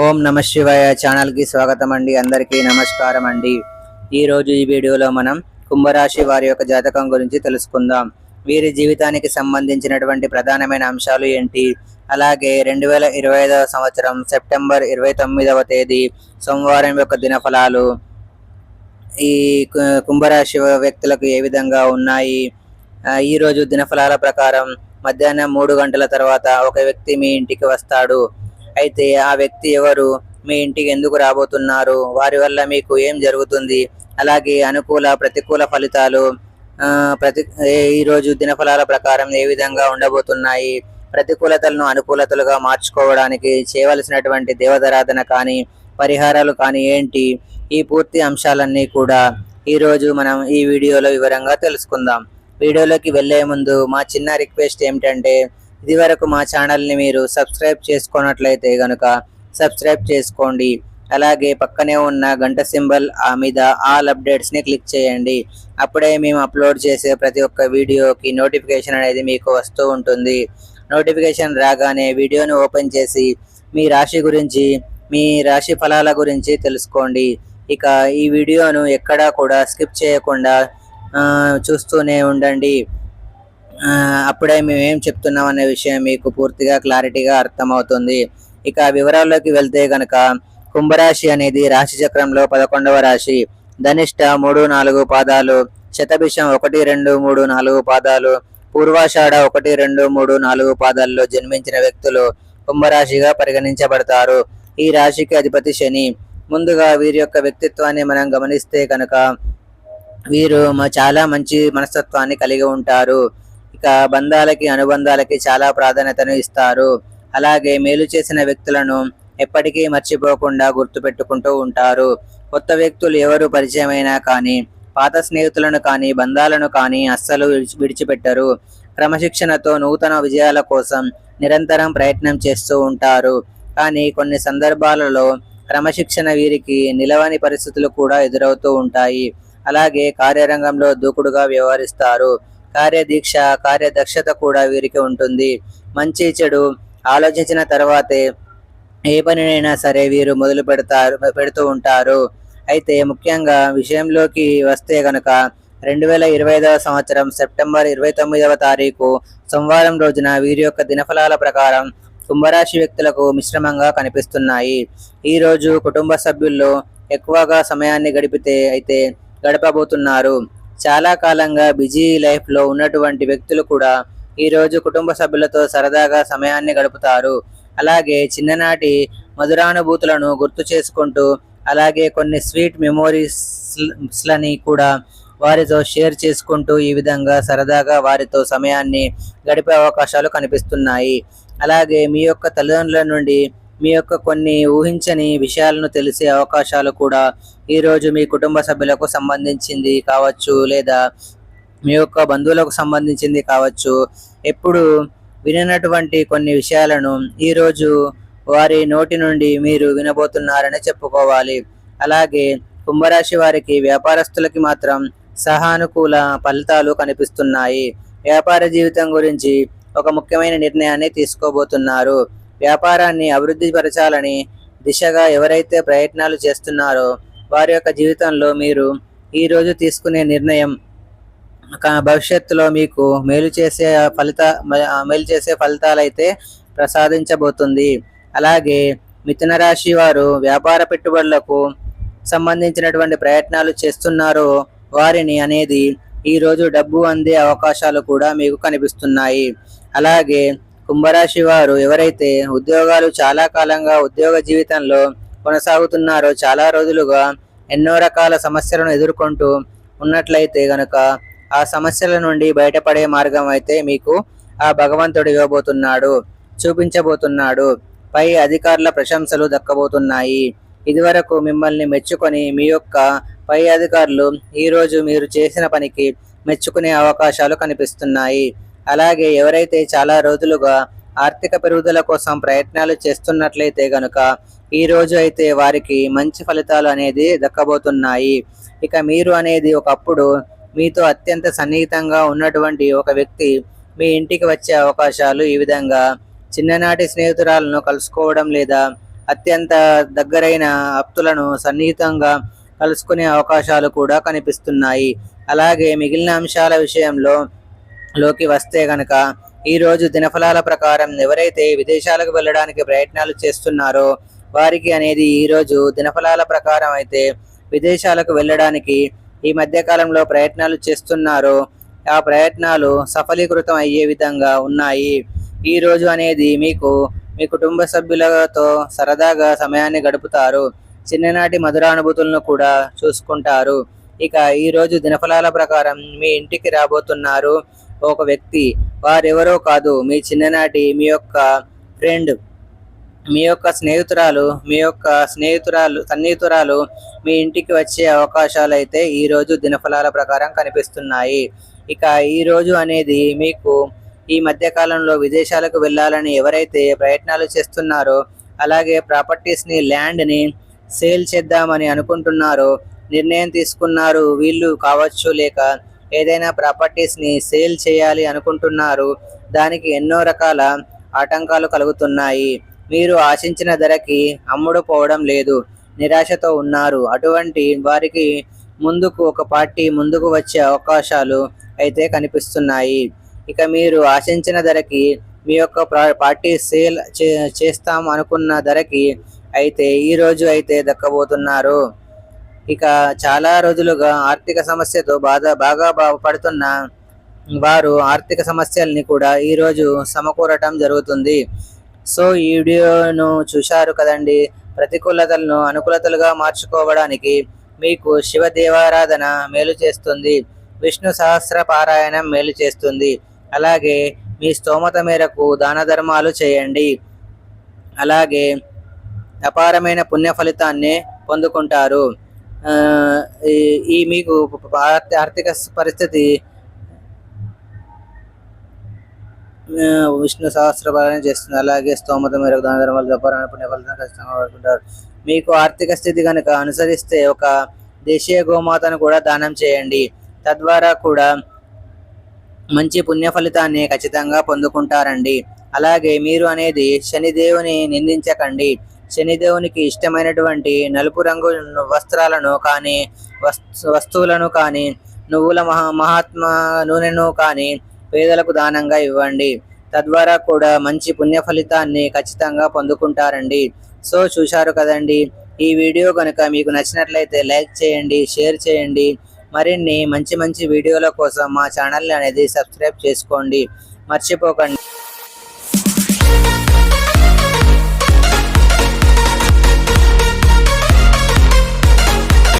ఓం నమ శివాయ ఛానల్కి స్వాగతం అండి. అందరికీ నమస్కారం అండి. ఈరోజు ఈ వీడియోలో మనం కుంభరాశి వారి యొక్క జాతకం గురించి తెలుసుకుందాం. వీరి జీవితానికి సంబంధించినటువంటి ప్రధానమైన అంశాలు ఏంటి? అలాగే రెండు వేల ఇరవై ఐదవ సంవత్సరం సెప్టెంబర్ ఇరవై తొమ్మిదవ తేదీ సోమవారం యొక్క దినఫలాలు ఈ కుంభరాశి వ్యక్తులకు ఏ విధంగా ఉన్నాయి? ఈరోజు దినఫలాల ప్రకారం మధ్యాహ్నం మూడు గంటల తర్వాత ఒక వ్యక్తి మీ ఇంటికి వస్తాడు. అయితే ఆ వ్యక్తి ఎవరు? మీ ఇంటికి ఎందుకు రాబోతున్నారు? వారి వల్ల మీకు ఏం జరుగుతుంది? అలాగే అనుకూల ప్రతికూల ఫలితాలు ప్రతి ఈరోజు దినఫలాల ప్రకారం ఏ విధంగా ఉండబోతున్నాయి? ప్రతికూలతలను అనుకూలతలుగా మార్చుకోవడానికి చేయవలసినటువంటి దేవతారాధన కానీ పరిహారాలు కానీ ఏంటి? ఈ పూర్తి అంశాలన్నీ కూడా ఈరోజు మనం ఈ వీడియోలో వివరంగా తెలుసుకుందాం. వీడియోలోకి వెళ్ళే ముందు మా చిన్న రిక్వెస్ట్ ఏమిటంటే ఇదివరకు మా ఛానల్ని మీరు సబ్స్క్రైబ్ చేసుకున్నట్లయితే గనుక సబ్స్క్రైబ్ చేసుకోండి. అలాగే పక్కనే ఉన్న గంట సింబల్ ఆ మీద ఆల్ అప్డేట్స్ని క్లిక్ చేయండి. అప్పుడే మేము అప్లోడ్ చేసే ప్రతి ఒక్క వీడియోకి నోటిఫికేషన్ అనేది మీకు వస్తూ ఉంటుంది. నోటిఫికేషన్ రాగానే వీడియోని ఓపెన్ చేసి మీ రాశి గురించి మీ రాశి ఫలాల గురించి తెలుసుకోండి. ఇక ఈ వీడియోను ఎక్కడా కూడా స్కిప్ చేయకుండా చూస్తూనే ఉండండి. అప్పుడే మేము ఏం చెప్తున్నాం అనే విషయం మీకు పూర్తిగా క్లారిటీగా అర్థమవుతుంది. ఇక వివరాల్లోకి వెళ్తే గనక కుంభరాశి అనేది రాశి చక్రంలో పదకొండవ రాశి. ధనిష్ట మూడు నాలుగు పాదాలు శతభిషం ఒకటి రెండు మూడు నాలుగు పాదాలు పూర్వాషాఢ ఒకటి రెండు మూడు నాలుగు పాదాల్లో జన్మించిన వ్యక్తులు కుంభరాశిగా పరిగణించబడతారు. ఈ రాశికి అధిపతి శని. ముందుగా వీరి యొక్క వ్యక్తిత్వాన్ని మనం గమనిస్తే కనుక వీరు చాలా మంచి మనస్తత్వాన్ని కలిగి ఉంటారు. ఇక బంధాలకి అనుబంధాలకి చాలా ప్రాధాన్యతను ఇస్తారు. అలాగే మేలు చేసిన వ్యక్తులను ఎప్పటికీ మర్చిపోకుండా గుర్తుపెట్టుకుంటూ ఉంటారు. కొత్త వ్యక్తులు ఎవరు పరిచయమైనా కానీ పాత స్నేహితులను కానీ బంధాలను కానీ అస్సలు విడిచి విడిచిపెట్టరు. క్రమశిక్షణతో నూతన విజయాల కోసం నిరంతరం ప్రయత్నం చేస్తూ ఉంటారు. కానీ కొన్ని సందర్భాలలో క్రమశిక్షణ వీరికి నిలవని పరిస్థితులు కూడా ఎదురవుతూ ఉంటాయి. అలాగే కార్యరంగంలో దూకుడుగా వ్యవహరిస్తారు. కార్యదీక్ష కార్యదక్షత కూడా వీరికి ఉంటుంది. మంచి చెడు ఆలోచించిన తర్వాతే ఏ పనినైనా సరే వీరు మొదలు పెడతారు పెడుతూ ఉంటారు. అయితే ముఖ్యంగా విషయంలోకి వస్తే గనక రెండు వేల ఇరవై ఐదవ సంవత్సరం సెప్టెంబర్ ఇరవై తొమ్మిదవ తారీఖు సోమవారం రోజున వీరి యొక్క దినఫలాల ప్రకారం కుంభరాశి వ్యక్తులకు మిశ్రమంగా కనిపిస్తున్నాయి. ఈ రోజు కుటుంబ సభ్యుల్లో ఎక్కువగా సమయాన్ని గడిపితే అయితే గడపబోతున్నారు. చాలా కాలంగా బిజీ లైఫ్లో ఉన్నటువంటి వ్యక్తులు కూడా ఈరోజు కుటుంబ సభ్యులతో సరదాగా సమయాన్ని గడుపుతారు. అలాగే చిన్ననాటి మధురానుభూతులను గుర్తు చేసుకుంటూ అలాగే కొన్ని స్వీట్ మెమోరీస్లని కూడా వారితో షేర్ చేసుకుంటూ ఈ విధంగా సరదాగా వారితో సమయాన్ని గడిపే అవకాశాలు కనిపిస్తున్నాయి. అలాగే మీ యొక్క తల్లిదండ్రుల నుండి మీ యొక్క కొన్ని ఊహించని విషయాలను తెలిసే అవకాశాలు కూడా ఈరోజు మీ కుటుంబ సభ్యులకు సంబంధించింది కావచ్చు లేదా మీ యొక్క బంధువులకు సంబంధించింది కావచ్చు. ఎప్పుడు విననటువంటి కొన్ని విషయాలను ఈరోజు వారి నోటి నుండి మీరు వినబోతున్నారని చెప్పుకోవాలి. అలాగే కుంభరాశి వారికి వ్యాపారస్తులకి మాత్రం సహానుకూల ఫలితాలు కనిపిస్తున్నాయి. వ్యాపార జీవితం గురించి ఒక ముఖ్యమైన నిర్ణయాన్ని తీసుకోబోతున్నారు. వ్యాపారాన్ని అభివృద్ధి పరచాలని దిశగా ఎవరైతే ప్రయత్నాలు చేస్తున్నారో వారి యొక్క జీవితంలో మీరు ఈరోజు తీసుకునే నిర్ణయం భవిష్యత్తులో మీకు మేలు చేసే ఫలిత మేలు చేసే ఫలితాలైతే ప్రసాదించబోతుంది. అలాగే మిథున రాశి వారు వ్యాపార పెట్టుబడులకు సంబంధించినటువంటి ప్రయత్నాలు చేస్తున్నారో వారిని అనేది ఈరోజు డబ్బు అందే అవకాశాలు కూడా మీకు కనిపిస్తున్నాయి. అలాగే కుంభరాశి వారు ఎవరైతే ఉద్యోగాలు చాలా కాలంగా ఉద్యోగ జీవితంలో కొనసాగుతున్నారో చాలా రోజులుగా ఎన్నో రకాల సమస్యలను ఎదుర్కొంటూ ఉన్నట్లయితే గనక ఆ సమస్యల నుండి బయటపడే మార్గం అయితే మీకు ఆ భగవంతుడు ఇవ్వబోతున్నాడు చూపించబోతున్నాడు. పై అధికారుల ప్రశంసలు దక్కబోతున్నాయి. ఇదివరకు మిమ్మల్ని మెచ్చుకొని మీ యొక్క పై అధికారులు ఈరోజు మీరు చేసిన పనికి మెచ్చుకునే అవకాశాలు కనిపిస్తున్నాయి. అలాగే ఎవరైతే చాలా రోజులుగా ఆర్థిక పెరుగుదల కోసం ప్రయత్నాలు చేస్తున్నట్లయితే గనుక ఈ రోజు అయితే వారికి మంచి ఫలితాలు అనేది దక్కబోతున్నాయి. ఇక మీరు అనేది ఒకప్పుడు మీతో అత్యంత సన్నిహితంగా ఉన్నటువంటి ఒక వ్యక్తి మీ ఇంటికి వచ్చే అవకాశాలు ఈ విధంగా చిన్ననాటి స్నేహితురాలను కలుసుకోవడం లేదా అత్యంత దగ్గరైన అప్తులను సన్నిహితంగా కలుసుకునే అవకాశాలు కూడా కనిపిస్తున్నాయి. అలాగే మిగిలిన అంశాల విషయంలో లోకి వస్తే గనక ఈరోజు దినఫలాల ప్రకారం ఎవరైతే విదేశాలకు వెళ్ళడానికి ప్రయత్నాలు చేస్తున్నారో వారికి అనేది ఈ రోజు దినఫలాల ప్రకారం అయితే విదేశాలకు వెళ్ళడానికి ఈ మధ్యకాలంలో ప్రయత్నాలు చేస్తున్నారో ఆ ప్రయత్నాలు సఫలీకృతం అయ్యే విధంగా ఉన్నాయి. ఈ రోజు అనేది మీకు మీ కుటుంబ సభ్యులతో సరదాగా సమయాన్ని గడుపుతారు. చిన్ననాటి మధురానుభూతులను కూడా చూసుకుంటారు. ఇక ఈరోజు దినఫలాల ప్రకారం మీ ఇంటికి రాబోతున్నారు. ఒక వ్యక్తి. వారెవరో కాదు. మీ చిన్ననాటి మీ యొక్క ఫ్రెండ్ మీ యొక్క స్నేహితురాలు మీ యొక్క స్నేహితురాలు సన్నిహితురాలు మీ ఇంటికి వచ్చే అవకాశాలు అయితే ఈరోజు దినఫలాల ప్రకారం కనిపిస్తున్నాయి. ఇక ఈరోజు అనేది మీకు ఈ మధ్యకాలంలో విదేశాలకు వెళ్ళాలని ఎవరైతే ప్రయత్నాలు చేస్తున్నారో అలాగే ప్రాపర్టీస్ని ల్యాండ్ని సేల్ చేద్దామని అనుకుంటున్నారో నిర్ణయం తీసుకున్నారు వీళ్ళు కావచ్చు లేక ఏదైనా ప్రాపర్టీస్ని సేల్ చేయాలి అనుకుంటున్నారు దానికి ఎన్నో రకాల ఆటంకాలు కలుగుతున్నాయి. మీరు ఆశించిన ధరకి అమ్ముడు పోవడం లేదు. నిరాశతో ఉన్నారు. అటువంటి వారికి ముందుకు ఒక పార్టీ ముందుకు వచ్చే అవకాశాలు అయితే కనిపిస్తున్నాయి. ఇక మీరు ఆశించిన ధరకి మీ యొక్క పార్టీ సేల్ చే చేస్తాం అనుకున్న ధరకి అయితే ఈరోజు అయితే దక్కబోతున్నారు. ఇక చాలా రోజులుగా ఆర్థిక సమస్యతో బాధ బాగా పడుతున్న వారు ఆర్థిక సమస్యల్ని కూడా ఈరోజు సమకూరటం జరుగుతుంది. సో ఈ వీడియోను చూశారు కదండి. ప్రతికూలతలను అనుకూలతలుగా మార్చుకోవడానికి మీకు శివ దేవారాధన మేలు చేస్తుంది. విష్ణు సహస్ర పారాయణం మేలు చేస్తుంది. అలాగే మీ స్తోమత మేరకు దాన ధర్మాలు చేయండి. అలాగే అపారమైన పుణ్య ఫలితాన్ని పొందుకుంటారు. ఈ- ఈ మీకు ఆర్థిక పరిస్థితి విష్ణు సహస్రపాలన చేస్తుంది. అలాగే స్తోమత మేరకు దాన ధర్మాలు వ్యాపారాన్ని పుణ్య ఖచ్చితంగా వాడుకుంటారు మీకు ఆర్థిక స్థితి కనుక అనుసరిస్తే ఒక దేశీయ గోమాతను కూడా దానం చేయండి. తద్వారా కూడా మంచి పుణ్య ఫలితాన్ని ఖచ్చితంగా పొందుకుంటారండి. అలాగే మీరు అనేది శనిదేవుని నిందించకండి. శనిదేవునికి ఇష్టమైనటువంటి నలుపు రంగు వస్త్రాలను కానీ వస్తువులను కానీ నువ్వుల మహా మహాత్మ నూనెను కానీ పేదలకు దానంగా ఇవ్వండి. తద్వారా కూడా మంచి పుణ్య ఫలితాన్ని ఖచ్చితంగా పొందుకుంటారండి. సో చూశారు కదండి. ఈ వీడియో కనుక మీకు నచ్చినట్లయితే లైక్ చేయండి షేర్ చేయండి. మరిన్ని మంచి మంచి వీడియోల కోసం మా ఛానల్ అనేది సబ్స్క్రైబ్ చేసుకోండి. మర్చిపోకండి.